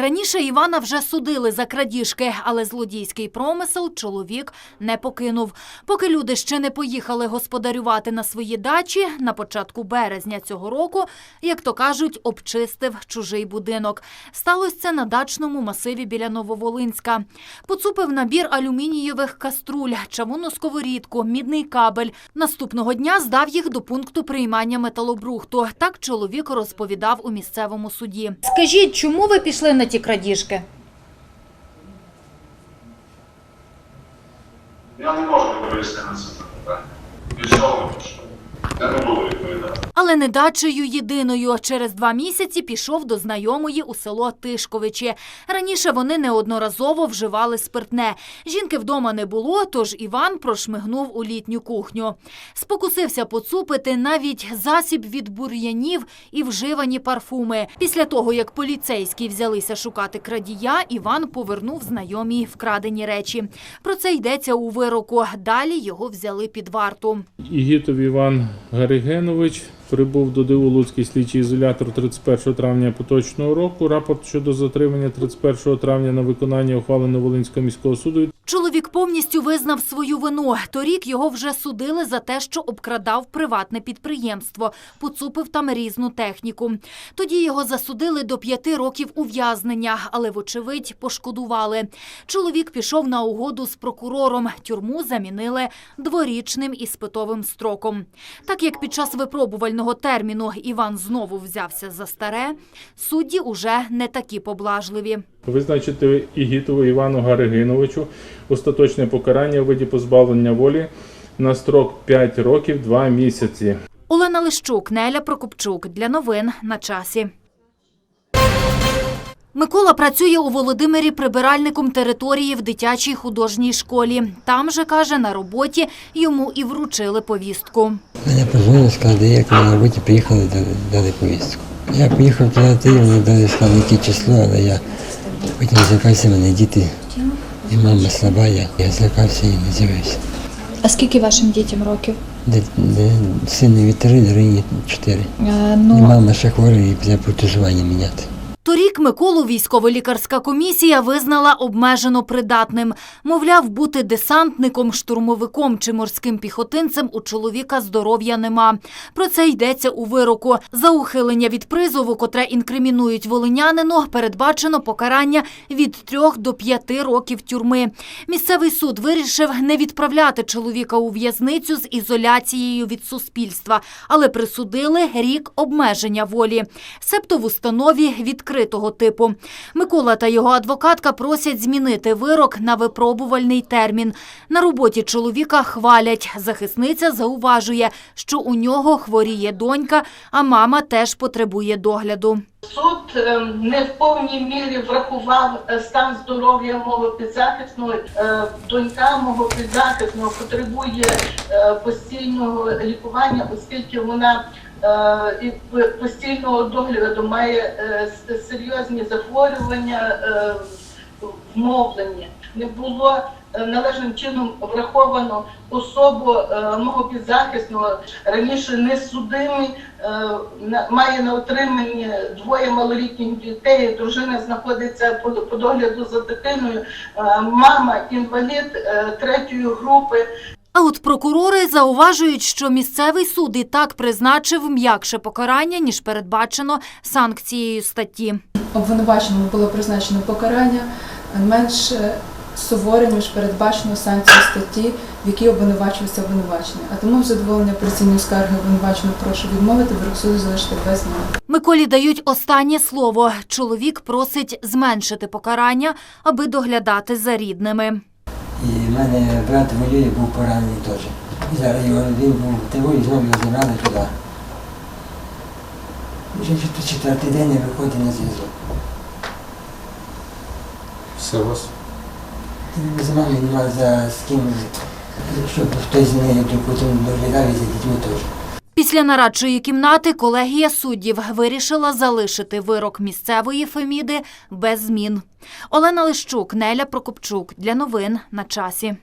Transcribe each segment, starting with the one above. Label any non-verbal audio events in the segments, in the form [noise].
Раніше Івана вже судили за крадіжки, але злодійський промисел чоловік не покинув. Поки люди ще не поїхали господарювати на свої дачі, на початку березня цього року, як то кажуть, обчистив чужий будинок. Сталося це на дачному масиві біля Нововолинська. Поцупив набір алюмінієвих каструль, чавунну сковорідку, мідний кабель. Наступного дня здав їх до пункту приймання металобрухту. Так чоловік розповідав у місцевому суді. Скажіть, чому ви пішли на ті крадіжки? Я не можу відповісти на це запитання. Від чого? Я не буду. Але не дачею єдиною. Через два місяці пішов до знайомої у село Тишковичі. Раніше вони неодноразово вживали спиртне. Жінки вдома не було, тож Іван прошмигнув у літню кухню. Спокусився поцупити навіть засіб від бур'янів і вживані парфуми. Після того, як поліцейські взялися шукати крадія, Іван повернув знайомі вкрадені речі. Про це йдеться у вироку. Далі його взяли під варту. Ігітов Іван Гаригенович прибув до ДУ слідчий ізолятор 31 травня поточного року. Рапорт щодо затримання 31 травня на виконання ухвали Новолинського міського суду Чоловік повністю визнав свою вину. Торік його вже судили за те, що обкрадав приватне підприємство, поцупив там різну техніку. Тоді його засудили до п'яти років ув'язнення, але, вочевидь, пошкодували. Чоловік пішов на угоду з прокурором. Тюрму замінили дворічним іспитовим строком. Так як під час випробувального терміну Іван знову взявся за старе, судді уже не такі поблажливі. визначити Ігітову Івану Гаригиновичу остаточне покарання у виді позбавлення волі на строк 5 років 2 місяці. Олена Лищук, Неля Прокопчук. Для новин на часі. Микола працює у Володимирі прибиральником території в дитячій художній школі. Там же, каже, на роботі йому і вручили повістку. Мене позвонили, сказали, як на роботі приїхали, дали, повістку. Я поїхав туди, ти, вони дали сказали, яке число, але я потім злякався, мене діти і мама слаба, я, я злякався і не з'явився. А скільки вашим дітям років? Де синові три, дорогі чотири. Е, І ну, мама ще хвора, і для протезування міняти. Торік Миколу військово-лікарська комісія визнала обмежено придатним. Мовляв, бути десантником, штурмовиком чи морським піхотинцем у чоловіка здоров'я нема. Про це йдеться у вироку. За ухилення від призову, котре інкримінують волинянину, передбачено покарання від трьох до п'яти років тюрми. Місцевий суд вирішив не відправляти чоловіка у в'язницю з ізоляцією від суспільства, але присудили рік обмеження волі. Себто в установі відкритого типу. Микола та його адвокатка просять змінити вирок на випробувальний термін. На роботі чоловіка хвалять. Захисниця зауважує, що у нього хворіє донька, а мама теж потребує догляду. Суд е, не в повній мірі врахував е, стан здоров'я мого підзахисного. Е, Донька мого підзахисного потребує е, постійного лікування, оскільки вона і постійного догляду має е, серйозні захворювання е, в мовленні. Не було е, належним чином враховано особу е, мого підзахисного раніше не судимий, е, на- має на отриманні двоє малолітніх дітей. Дружина знаходиться по, догляду за дитиною. Е, мама інвалід е, третьої групи. А от прокурори зауважують, що місцевий суд і так призначив м'якше покарання, ніж передбачено санкцією статті. обвинуваченому було призначено покарання менш е, суворе, ніж передбачено санкцією статті, в якій обвинувачувався обвинувачений. А тому в задоволення апеляційної скарги обвинуваченого прошу відмовити, суду залишити без змін. Миколі дають останнє слово. Чоловік просить зменшити покарання, аби доглядати за рідними. Мене брат воює, був поранений теж. І зараз його він був в ТВ і знову його забрали туди. Вже чет- четвертий день не виходить на зв'язок. Все вас. З мамою нема за з ким, щоб хтось з нею потім доглядав і за дітьми теж. Після нарадчої кімнати колегія суддів вирішила залишити вирок місцевої Феміди без змін. Олена Лищук, Неля Прокопчук. Для новин на часі.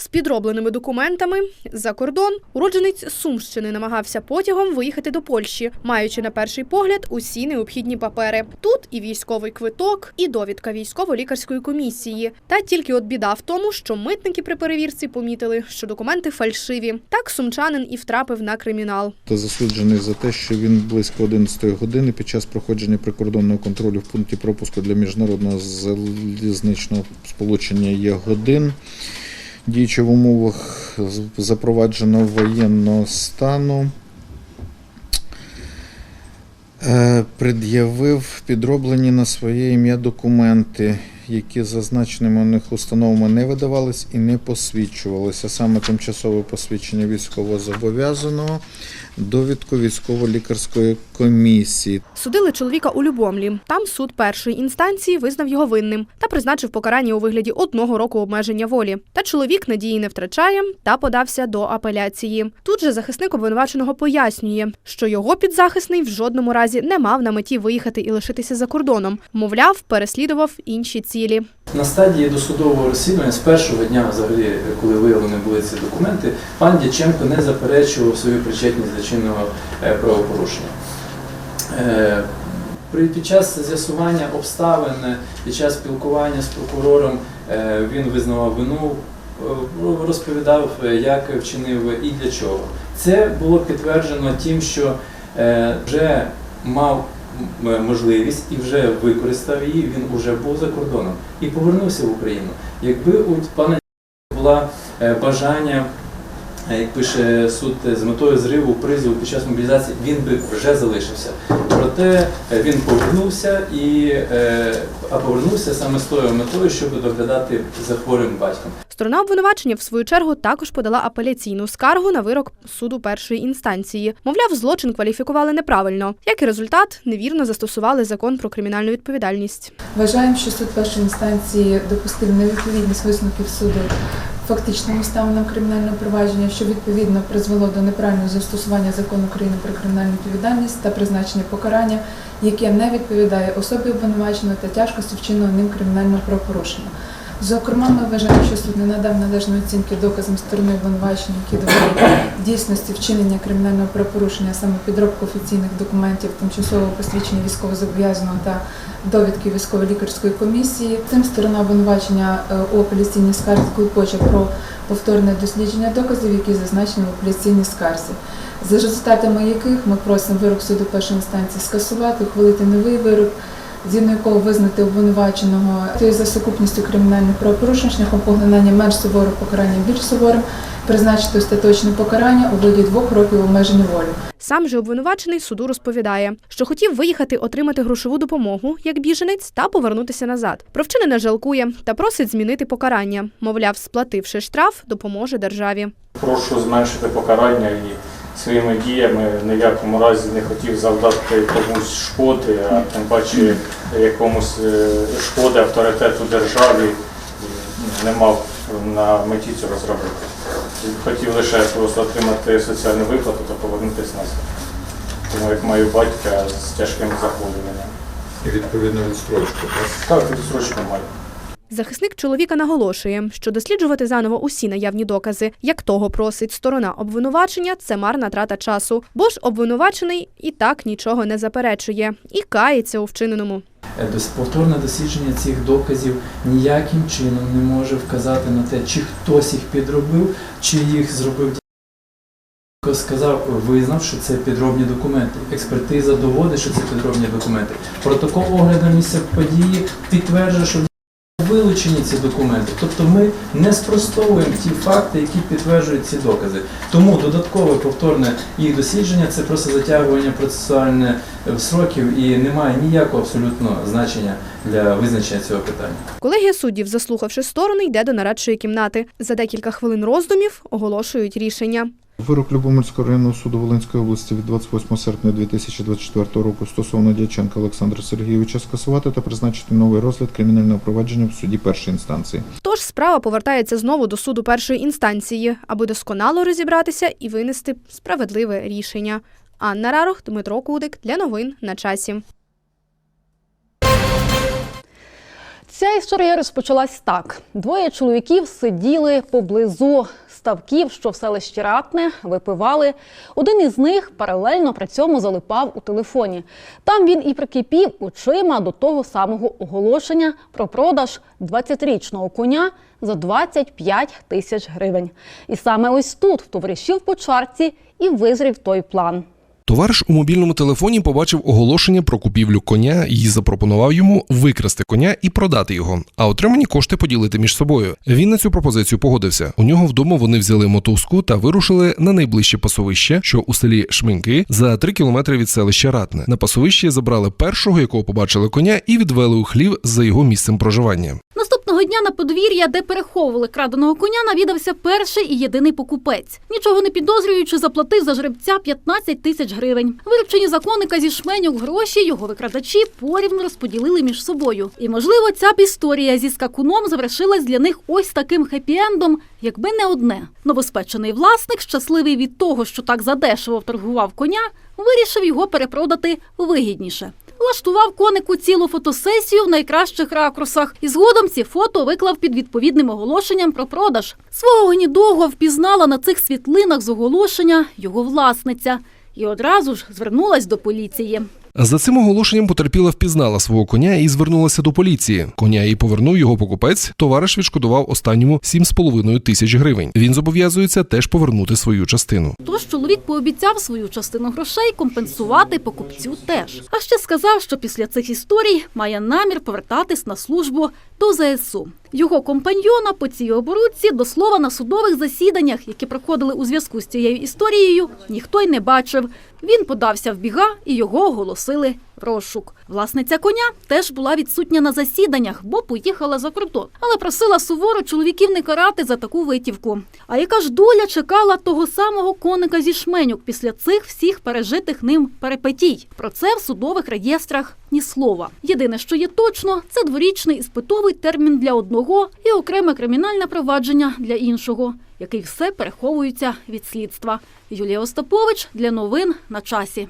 З підробленими документами за кордон уродженець Сумщини намагався потягом виїхати до Польщі, маючи на перший погляд усі необхідні папери. Тут і військовий квиток, і довідка військово-лікарської комісії. Та тільки от біда в тому, що митники при перевірці помітили, що документи фальшиві. Так сумчанин і втрапив на кримінал. та засуджений за те, що він близько 11 години під час проходження прикордонного контролю в пункті пропуску для міжнародного залізничного сполучення є годин. Діючи в умовах запровадженого воєнного стану, е, пред'явив підроблені на своє ім'я документи, які зазначеними у них установами не видавались і не посвідчувалися, саме тимчасове посвідчення військовозобов'язаного, довідку військово-лікарської комісії. Судили чоловіка у Любомлі. Там суд першої інстанції визнав його винним та призначив покарання у вигляді одного року обмеження волі. Та чоловік надії не втрачає та подався до апеляції. Тут же захисник обвинуваченого пояснює, що його підзахисний в жодному разі не мав на меті виїхати і лишитися за кордоном. Мовляв, переслідував інші цілі. На стадії досудового розслідування з першого дня, взагалі, коли виявлені були ці документи, пан Дяченко не заперечував свою причетність до чинного е, правопорушення. Е, Під час з'ясування обставин, е, під час спілкування з прокурором він визнавав вину, розповідав, як вчинив і для чого. Це було підтверджено тим, що вже мав можливість і вже використав її, він вже був за кордоном і повернувся в Україну. Якби у пана була бажання, як пише суд, е, з метою зриву призову під час мобілізації, він би вже залишився. Проте е, він повернувся і е, а повернувся саме з тою метою, щоб доглядати за хворим батьком. Сторона обвинувачення, в свою чергу, також подала апеляційну скаргу на вирок суду першої інстанції. Мовляв, злочин кваліфікували неправильно. Як і результат, невірно застосували закон про кримінальну відповідальність. Вважаємо, що суд першої інстанції допустив невідповідність висновків суду фактичним ставленням кримінального провадження, що відповідно призвело до неправильного застосування закону України про кримінальну відповідальність та призначення покарання, яке не відповідає особі обвинуваченого та тяжкості вчиненого ним кримінального правопорушення. Зокрема, ми вважаємо, що суд не надав належної оцінки доказам сторони обвинувачення, які доводять дійсності вчинення кримінального правопорушення, саме підробку офіційних документів, тимчасового посвідчення військовозобов'язаного та довідки військово-лікарської комісії. Цим сторона обвинувачення е, у апеляційній скарзі клопоче про повторне дослідження доказів, які зазначені в апеляційній скарзі. За результатами яких ми просимо вирок суду першої інстанції скасувати, ухвалити новий вирок, згідно якого визнати обвинуваченого тою за сукупністю кримінальних правопорушень шляхом поглинання менш суворого покарання більш суворим, призначити остаточне покарання у виді двох років обмеження волі. Сам же обвинувачений суду розповідає, що хотів виїхати отримати грошову допомогу як біженець та повернутися назад. Про вчинене жалкує та просить змінити покарання. Мовляв, сплативши штраф, допоможе державі. Прошу зменшити покарання і своїми діями ні в якому разі не хотів завдати комусь шкоди, а тим паче якомусь е, шкоди авторитету державі не мав на меті цього зробити. Хотів лише просто отримати соціальну виплату та повернутися назад. Тому як маю батька з тяжким захворюванням. І відповідно відстрочку. Так, відсрочку маю. Захисник чоловіка наголошує, що досліджувати заново усі наявні докази, як того просить сторона обвинувачення, це марна трата часу, бо ж обвинувачений і так нічого не заперечує і кається у вчиненому. Е, Повторне дослідження цих доказів ніяким чином не може вказати на те, чи хтось їх підробив, чи їх зробив сказав, визнав, що це підробні документи. Експертиза доводить, що це підробні документи. Протокол огляду місця події підтверджує, що вилучені ці документи. Тобто ми не спростовуємо ті факти, які підтверджують ці докази. Тому додаткове повторне їх дослідження це просто затягування процесуальних е, сроків і не має ніякого абсолютно значення для визначення цього питання. Колегія суддів, заслухавши сторони, йде до нарадчої кімнати. За декілька хвилин роздумів оголошують рішення. Вирок Любомирського районного суду Волинської області від 28 серпня 2024 року стосовно Дяченка Олександра Сергійовича скасувати та призначити новий розгляд кримінального провадження в суді першої інстанції. Тож справа повертається знову до суду першої інстанції, аби досконало розібратися і винести справедливе рішення. Анна Рарох, Дмитро Кудик для новин на часі. Ця історія розпочалась так: двоє чоловіків сиділи поблизу ставків, що в селищі Ратне, випивали. Один із них паралельно при цьому залипав у телефоні. Там він і прикипів очима до того самого оголошення про продаж 20-річного коня за 25 тисяч гривень. І саме ось тут товаришів по чарці і визрів той план. Товариш у мобільному телефоні побачив оголошення про купівлю коня і запропонував йому викрасти коня і продати його, а отримані кошти поділити між собою. Він на цю пропозицію погодився. У нього вдома вони взяли мотузку та вирушили на найближче пасовище, що у селі Шминьки, за три кілометри від селища Ратне. На пасовищі забрали першого, якого побачили коня, і відвели у хлів за його місцем проживання. Наступного дня на подвір'я, де переховували краденого коня, навідався перший і єдиний покупець. Нічого не підозрюючи, заплатив за жеребця 15 тисяч гривень. Виручені законника зі шменьок гроші його викрадачі порівну розподілили між собою. І можливо, ця б історія зі скакуном завершилась для них ось таким хеппі-ендом, якби не одне. Новоспечений власник, щасливий від того, що так задешево вторгував коня, вирішив його перепродати вигідніше. Влаштував конику цілу фотосесію в найкращих ракурсах і згодом ці фото виклав під відповідним оголошенням про продаж. Свого гнідого впізнала на цих світлинах з оголошення його власниця і одразу ж звернулась до поліції. За цим оголошенням потерпіла впізнала свого коня і звернулася до поліції. Коня їй повернув його покупець. Товариш відшкодував останньому 7,5 тисяч гривень. Він зобов'язується теж повернути свою частину. Тож чоловік пообіцяв свою частину грошей компенсувати покупцю теж. А ще сказав, що після цих історій має намір повертатись на службу до ЗСУ. Його компаньйона по цій оборудці до слова на судових засіданнях, які проходили у зв'язку з цією історією, ніхто й не бачив. Він подався в біга і його оголосили розшук. Власниця коня теж була відсутня на засіданнях, бо поїхала за кордон, але просила суворо чоловіків не карати за таку витівку. А яка ж доля чекала того самого коника зі шменюк після цих всіх пережитих ним перипетій? Про це в судових реєстрах ні слова. Єдине, що є точно, це дворічний іспитовий термін для одного і окреме кримінальне провадження для іншого, який все переховується від слідства. Юлія Остапович для новин на часі.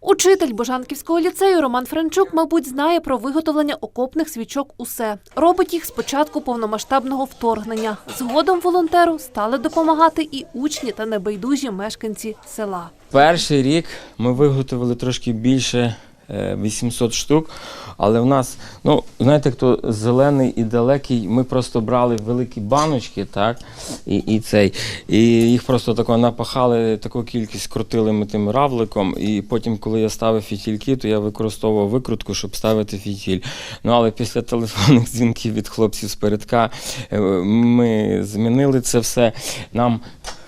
Учитель Божанківського ліцею Роман Франчук, мабуть, знає про виготовлення окопних свічок усе. Робить їх з початку повномасштабного вторгнення. Згодом волонтеру стали допомагати і учні та небайдужі мешканці села. Перший рік ми виготовили трошки більше 800 штук, але в нас, ну, знаєте, хто зелений і далекий, ми просто брали великі баночки, так, і, і цей, і їх просто тако напахали, таку кількість крутили ми тим равликом, і потім, коли я ставив фітільки, то я використовував викрутку, щоб ставити фітіль. Ну, але після телефонних [laughs] дзвінків від хлопців з передка е, ми змінили це все. Нам Е,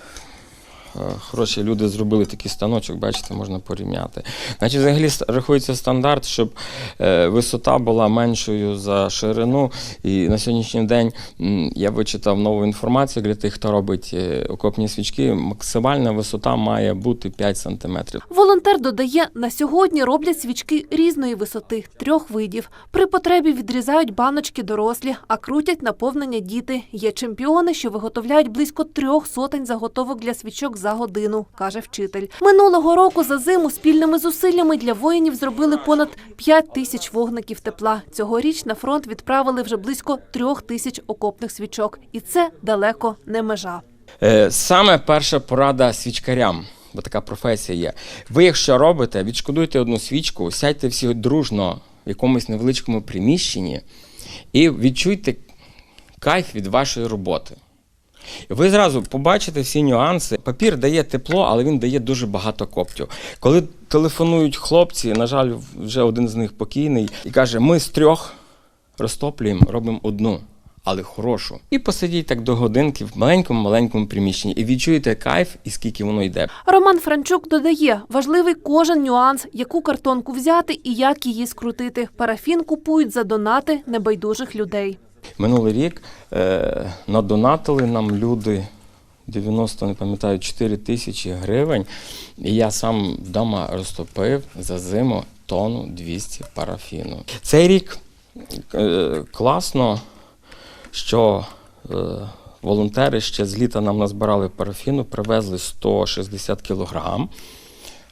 Хороші люди зробили такий станочок, бачите, можна порівняти. Значить, взагалі рахується стандарт, щоб е, висота була меншою за ширину. І на сьогоднішній день я вичитав нову інформацію для тих, хто робить е, окопні свічки. Максимальна висота має бути 5 сантиметрів. Волонтер додає, на сьогодні роблять свічки різної висоти, трьох видів. При потребі відрізають баночки дорослі, а крутять наповнення діти. Є чемпіони, що виготовляють близько трьох сотень заготовок для свічок за годину, каже вчитель. Минулого року за зиму спільними зусиллями для воїнів зробили понад 5 тисяч вогників тепла. Цьогоріч на фронт відправили вже близько трьох тисяч окопних свічок. І це далеко не межа. Е, Саме перша порада свічкарям, бо така професія є. Ви, якщо робите, відшкодуйте одну свічку, сядьте всі дружно в якомусь невеличкому приміщенні і відчуйте кайф від вашої роботи. Ви зразу побачите всі нюанси. Папір дає тепло, але він дає дуже багато коптю. Коли телефонують хлопці, на жаль, вже один з них покійний, і каже: ми з трьох розтоплюємо, робимо одну. Але хорошу. І посидіть так до годинки в маленькому маленькому приміщенні і відчуєте кайф і скільки воно йде. Роман Франчук додає, важливий кожен нюанс, яку картонку взяти і як її скрутити. Парафін купують за донати небайдужих людей. Минулий рік е, надонатили нам люди 90, не пам'ятаю, 4 тисячі гривень. І я сам вдома розтопив за зиму тонну 200 парафіну. Цей рік е, класно, що е, волонтери ще з літа нам назбирали парафіну, привезли 160 кілограм.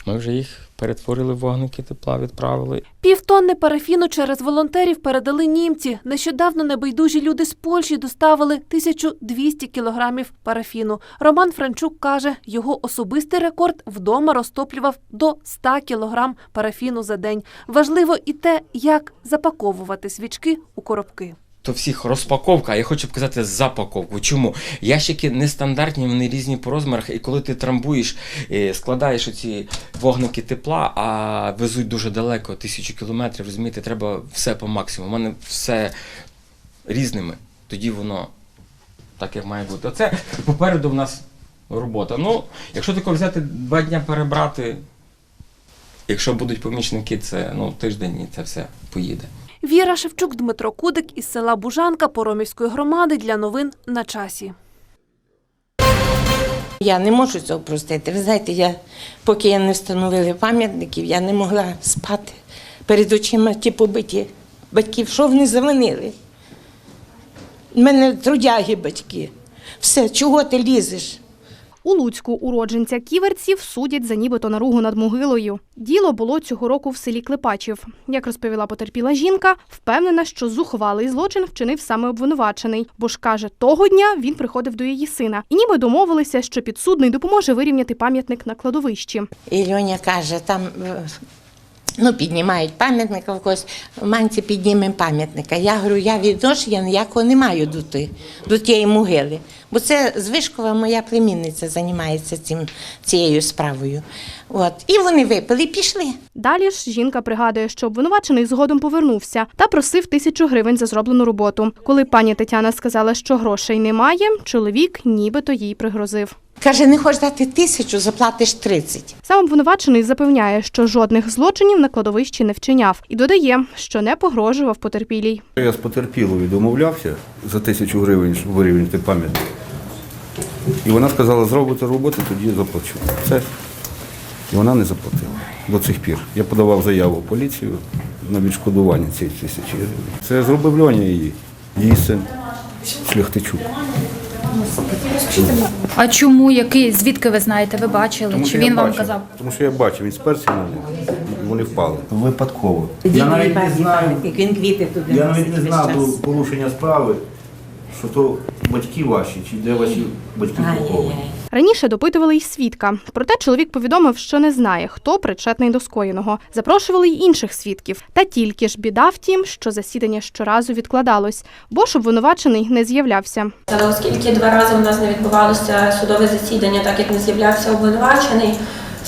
Ми вже їх перетворили вогники тепла, відправили. Півтонни парафіну через волонтерів передали німці. Нещодавно небайдужі люди з Польщі доставили 1200 кілограмів парафіну. Роман Франчук каже, його особистий рекорд вдома розтоплював до 100 кілограм парафіну за день. Важливо і те, як запаковувати свічки у коробки. То всіх розпаковка, а я хочу показати запаковку. Чому? Ящики нестандартні, вони різні по розмірах, і коли ти трамбуєш, е, складаєш оці вогники тепла, а везуть дуже далеко, тисячу кілометрів, розумієте, треба все по максимуму. У мене все різними. Тоді воно так, як має бути. Оце попереду в нас робота. Ну, якщо тако взяти два дня перебрати, якщо будуть помічники, це ну, тиждень і це все поїде. Віра Шевчук, Дмитро Кудик із села Бужанка Поромівської громади для новин на часі. Я не можу цього простити. Ви знаєте, я, поки я не встановили пам'ятників, я не могла спати. Перед очима ті побиті батьків, що вони завинили? У мене трудяги батьки. Все, чого ти лізеш? У Луцьку уродженця ківерців судять за нібито наругу над могилою. Діло було цього року в селі Клепачів. Як розповіла потерпіла жінка, впевнена, що зухвалий злочин вчинив саме обвинувачений, бо ж каже, того дня він приходив до її сина, і ніби домовилися, що підсудний допоможе вирівняти пам'ятник на кладовищі. І каже, там е, ну, піднімають пам'ятника в когось, манці піднімемо пам'ятника. Я говорю, я відношення ніякого не маю до, ти, до тієї могили. Бо це Звишкова моя племінниця займається цим, цією справою. От. І вони випили і пішли. Далі ж жінка пригадує, що обвинувачений згодом повернувся та просив тисячу гривень за зроблену роботу. Коли пані Тетяна сказала, що грошей немає, чоловік нібито їй пригрозив. Каже, не хочеш дати тисячу, заплатиш 30. Сам обвинувачений запевняє, що жодних злочинів на кладовищі не вчиняв, і додає, що не погрожував потерпілій. Я з потерпілою домовлявся за тисячу гривень, щоб вирівняти пам'ятник. І вона сказала, зробите роботу, тоді заплачу. Все. І вона не заплатила до цих пір. Я подавав заяву в поліцію на відшкодування цієї тисячі гривень. Це зробив Льоня її, її син Шляхтичук. А чому, який, звідки ви знаєте, ви бачили? Тому Чи що він вам бачив. казав? Тому що я бачив, він сперся на них, і вони впали. Випадково. Я навіть не знаю, він квіти туди Я навіть не знав до порушення справи, що то батьки ваші, чи де ваші батьки поховані. Раніше допитували й свідка. Проте чоловік повідомив, що не знає, хто причетний до скоєного. Запрошували й інших свідків. Та тільки ж біда в тім, що засідання щоразу відкладалось, бо ж обвинувачений не з'являвся. Оскільки два рази у нас не відбувалося судове засідання, так як не з'являвся обвинувачений,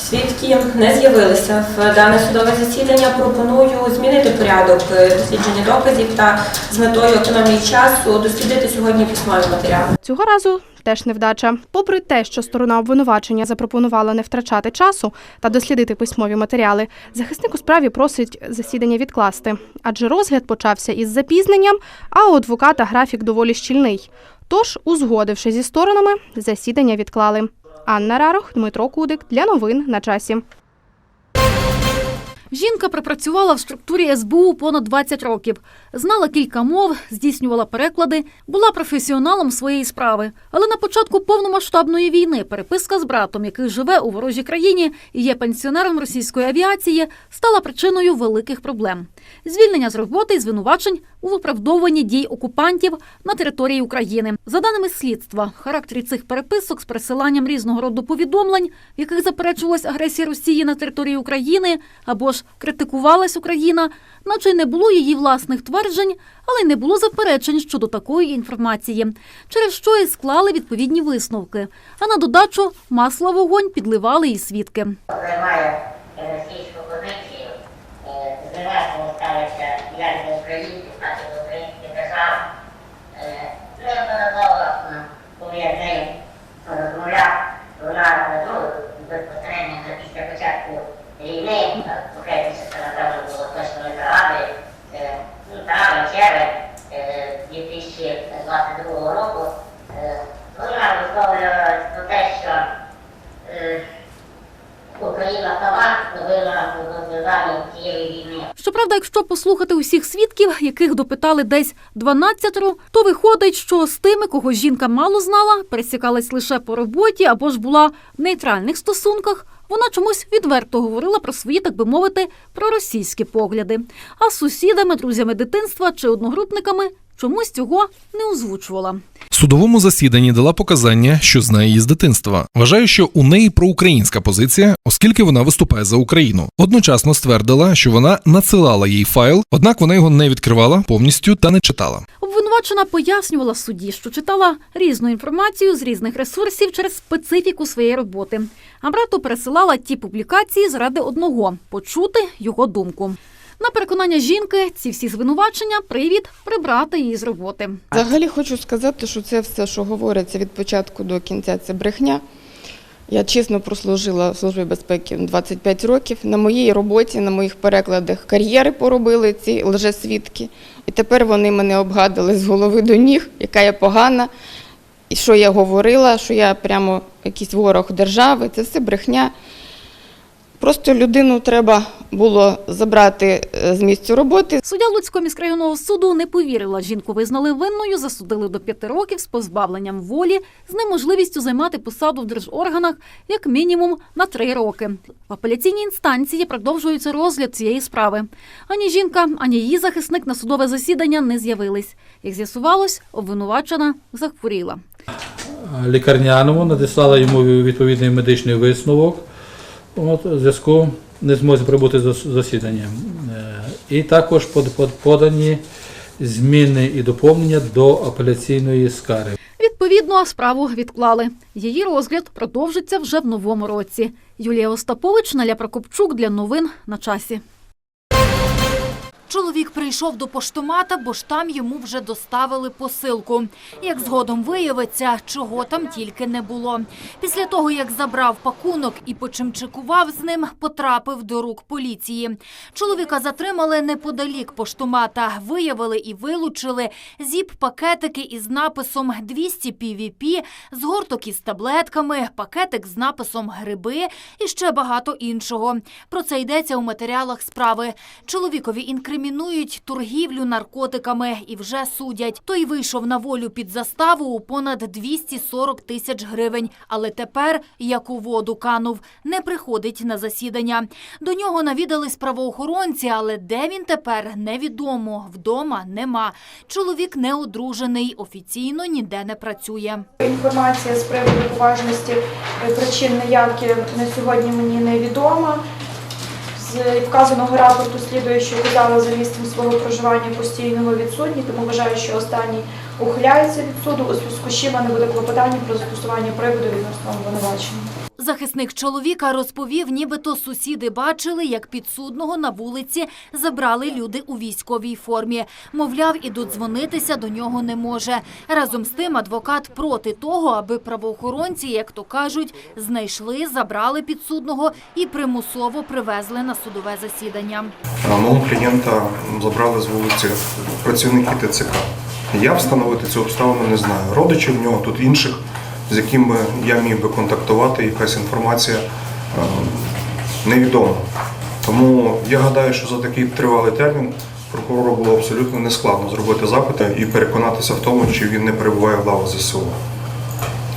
свідки не з'явилися в дане судове засідання. Пропоную змінити порядок е, дослідження доказів та з метою економії часу дослідити сьогодні письмові матеріали. Цього разу теж невдача. Попри те, що сторона обвинувачення запропонувала не втрачати часу та дослідити письмові матеріали, захисник у справі просить засідання відкласти, адже розгляд почався із запізненням, а у адвоката графік доволі щільний. Тож, узгодивши зі сторонами, засідання відклали. Анна Рарох, Дмитро Кудик для новин на часі. Жінка пропрацювала в структурі СБУ понад 20 років, знала кілька мов, здійснювала переклади, була професіоналом своєї справи. Але на початку повномасштабної війни переписка з братом, який живе у ворожій країні і є пенсіонером російської авіації, стала причиною великих проблем: звільнення з роботи і звинувачень у виправдовуванні дій окупантів на території України. За даними слідства, характері цих переписок з пересиланням різного роду повідомлень, в яких заперечувалась агресія Росії на території України або ж критикувалась Україна, наче й не було її власних тверджень, але не було заперечень щодо такої інформації, через що і склали відповідні висновки. А на додачу масло вогонь підливали і свідки. приймає російську позицію, зневажливо ставиться як до українців, так і до українських держав. Неодноразово, коли я з нею розмовляв, вона ну, безпосередньо після початку війни, покрепіше це напевно було точно не ну, травень, червень е, 2022 року, е, вона висловлювалася про те, що е, Україна сама винна у розв'язанні цієї війни. Щоправда, якщо послухати усіх свідків, яких допитали десь 12, то виходить, що з тими, кого жінка мало знала, пересікалась лише по роботі або ж була в нейтральних стосунках, Вона чомусь відверто говорила про свої, так би мовити, проросійські погляди. А з сусідами, друзями дитинства чи одногрупниками чомусь цього не озвучувала. Судовому засіданні дала показання, що знає її з дитинства. Вважаю, що у неї проукраїнська позиція, оскільки вона виступає за Україну. Одночасно ствердила, що вона надсилала їй файл, однак вона його не відкривала повністю та не читала. Обвинувачена пояснювала судді, що читала різну інформацію з різних ресурсів через специфіку своєї роботи. А брату пересилала ті публікації заради одного почути його думку. На переконання жінки, ці всі звинувачення привід прибрати її з роботи. Взагалі хочу сказати, що це все, що говориться від початку до кінця, це брехня. Я чесно прослужила в Службі безпеки 25 років. На моїй роботі, на моїх перекладах кар'єри поробили ці лжесвідки. І тепер вони мене обгадили з голови до ніг, яка я погана, і що я говорила, що я прямо якийсь ворог держави. Це все брехня. Просто людину треба було забрати е, з місця роботи. Суддя Луцького міськрайонного суду не повірила. Жінку визнали винною, засудили до п'яти років з позбавленням волі, з неможливістю займати посаду в держорганах як мінімум на три роки. В апеляційній інстанції продовжується розгляд цієї справи. Ані жінка, ані її захисник на судове засідання не з'явились. Як з'ясувалось, обвинувачена захворіла. лікарняному, надіслала йому відповідний медичний висновок. От, в зв'язку не зможе прибути з засідання. Е, І також под- под- подані зміни і доповнення до апеляційної скарги. Відповідно, справу відклали. Її розгляд продовжиться вже в новому році. Юлія Остапович, Наля Прокопчук для новин на часі. Чоловік прийшов до поштомата, бо ж там йому вже доставили посилку. Як згодом виявиться, чого там тільки не було. Після того, як забрав пакунок і почимчикував з ним, потрапив до рук поліції. Чоловіка затримали неподалік поштомата. Виявили і вилучили зіп-пакетики із написом 200 PVP, згорток із таблетками, пакетик з написом гриби і ще багато іншого. Про це йдеться у матеріалах справи. Чоловікові інкримінують торгівлю наркотиками і вже судять. Той вийшов на волю під заставу у понад 240 тисяч гривень, але тепер, як у воду канув, не приходить на засідання. До нього навідались правоохоронці, але де він тепер, невідомо. Вдома нема. Чоловік не одружений, офіційно ніде не працює. Інформація з приводу поважності е, причин неявки на сьогодні мені невідома. З вказаного рапорту слідує, що Кузава за місцем свого проживання постійного відсутній, тому вважаю, що останній ухиляється від суду, у зв'язку з чим мене буде клопотання про застосування приводу відносно обвинувачення. Захисник чоловіка розповів, нібито сусіди бачили, як підсудного на вулиці забрали люди у військовій формі. Мовляв, і додзвонитися до нього не може. Разом з тим адвокат проти того, аби правоохоронці, як то кажуть, знайшли, забрали підсудного і примусово привезли на судове засідання. Мого клієнта забрали з вулиці працівники ТЦК. Я встановити цю обставину не знаю. Родичів в нього тут інших, з якими я міг би контактувати, якась інформація е, невідома. Тому я гадаю, що за такий тривалий термін прокурору було абсолютно нескладно зробити запити і переконатися в тому, чи він не перебуває в лавах ЗСУ.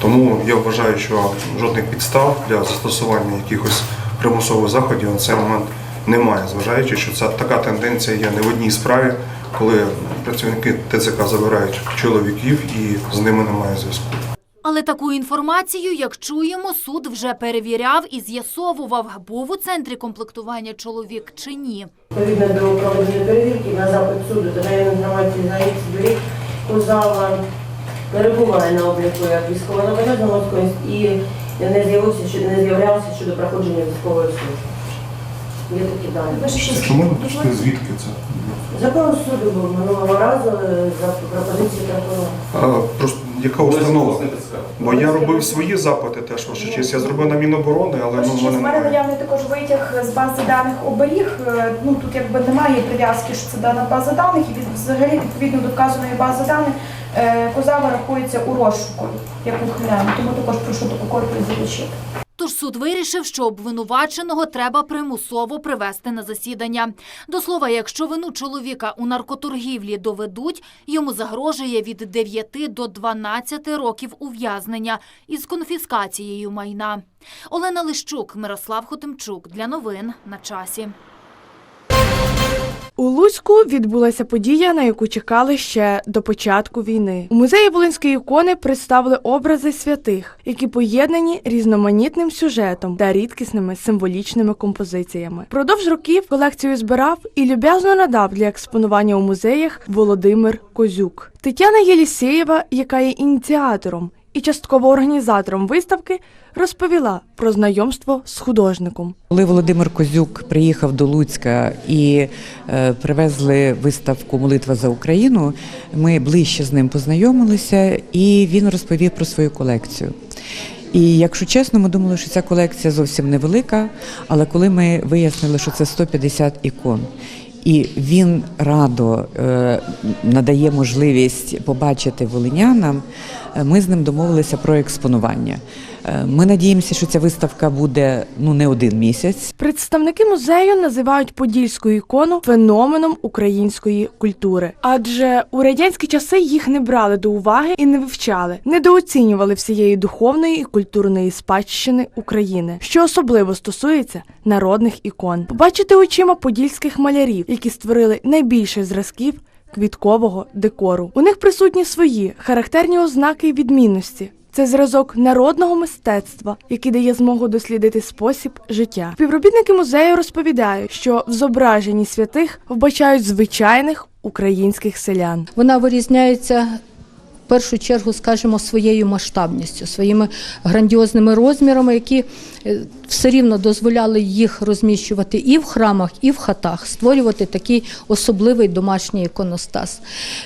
Тому я вважаю, що жодних підстав для застосування якихось примусових заходів на цей момент немає, зважаючи, що ця така тенденція є не в одній справі, коли працівники ТЦК забирають чоловіків і з ними немає зв'язку. Але таку інформацію, як чуємо, суд вже перевіряв і з'ясовував, був у центрі комплектування чоловік чи ні. Відповідно до проведення перевірки на запит суду та наявну інформацію на їх зберіг, Кузава перебуває на обліку як військово-наведеного і не з'явився, що не з'являвся щодо проходження військової служби. Є такі дані. Почути, звідки це? Закон суду був минулого разу за пропозицією прокурора. Просто яка установа? Бо я робив свої запити теж, ваша честь. Я зробив на Міноборони, але ну, в У мене немає. наявний також витяг з бази даних оберіг. Е, Ну тут якби немає прив'язки, що це дана база даних, і від- взагалі відповідно до вказаної бази даних е, Козава рахується у розшуку як ухиляємо. Тому також прошу таку копію залучити. Тож суд вирішив, що обвинуваченого треба примусово привести на засідання. До слова, якщо вину чоловіка у наркоторгівлі доведуть, йому загрожує від 9 до 12 років ув'язнення із конфіскацією майна. Олена Лищук, Мирослав Хотимчук. Для новин на часі. У Луцьку відбулася подія, на яку чекали ще до початку війни. У музеї Волинської ікони представили образи святих, які поєднані різноманітним сюжетом та рідкісними символічними композиціями. Продовж років колекцію збирав і люб'язно надав для експонування у музеях Володимир Козюк. Тетяна Єлісєєва, яка є ініціатором і частково організатором виставки, розповіла про знайомство з художником. Коли Володимир Козюк приїхав до Луцька і е, привезли виставку Молитва за Україну, ми ближче з ним познайомилися, і він розповів про свою колекцію. І якщо чесно, ми думали, що ця колекція зовсім невелика, але коли ми вияснили, що це 150 ікон. І він радо е, надає можливість побачити волинянам. е, Ми з ним домовилися про експонування. Е, Ми надіємося, що ця виставка буде ну не один місяць. Представники музею називають подільську ікону феноменом української культури, адже у радянські часи їх не брали до уваги і не вивчали, недооцінювали всієї духовної і культурної спадщини України, що особливо стосується народних ікон. Побачити очима подільських малярів, які створили найбільше зразків квіткового декору. У них присутні свої характерні ознаки і відмінності. Це зразок народного мистецтва, який дає змогу дослідити спосіб життя. Співробітники музею розповідають, що в зображенні святих вбачають звичайних українських селян. Вона вирізняється в першу чергу, скажімо, своєю масштабністю, своїми грандіозними розмірами, які е, все рівно дозволяли їх розміщувати і в храмах, і в хатах, створювати такий особливий домашній іконостас.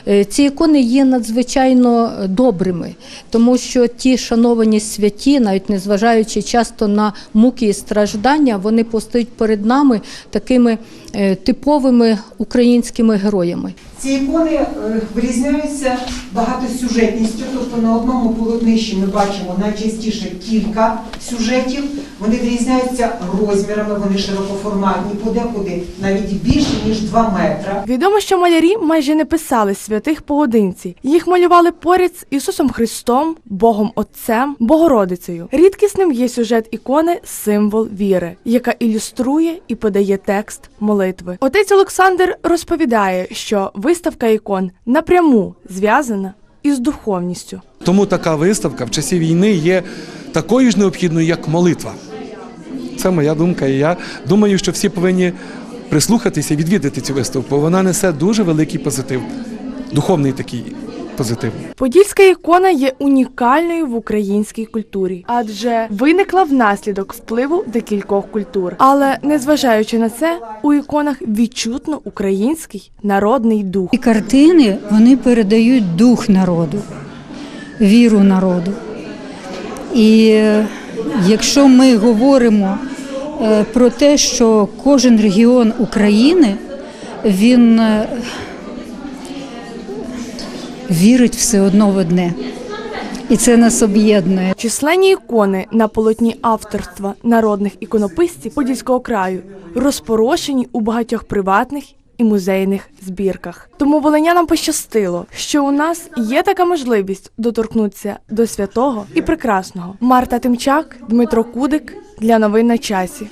Е, Ці ікони є надзвичайно добрими, тому що ті шановані святі, навіть незважаючи часто на муки і страждання, вони постають перед нами такими е, типовими українськими героями. Ці ікони е, вирізняються багатосюжетністю, тобто на одному полотнищі ми бачимо найчастіше кілька сюжетів. Вони вирізняються розмірами, вони широкоформатні, подекуди навіть більше ніж 2 метра. Відомо, що малярі майже не писали святих поодинці. Їх малювали поряд з Ісусом Христом, Богом Отцем, Богородицею. Рідкісним є сюжет ікони символ віри, яка ілюструє і подає текст молитви. Отець Олександр розповідає, що виставка ікон напряму зв'язана із духовністю. Тому така виставка в часі війни є такою ж необхідною, як молитва. Це моя думка. І я думаю, що всі повинні прислухатися і відвідати цю виставку, вона несе дуже великий позитив, духовний такий позитив. Подільська ікона є унікальною в українській культурі, адже виникла внаслідок впливу декількох культур. Але незважаючи на це, у іконах відчутно український народний дух. І картини вони передають дух народу, віру народу. І е, якщо ми говоримо е, про те, що кожен регіон України він е, вірить все одно в одне. І це нас об'єднує. Численні ікони на полотні авторства народних іконописців Подільського краю розпорошені у багатьох приватних і музейних збірках. Тому волинянам пощастило, що у нас є така можливість доторкнутися до святого і прекрасного. Марта Тимчак, Дмитро Кудик для новин на часі.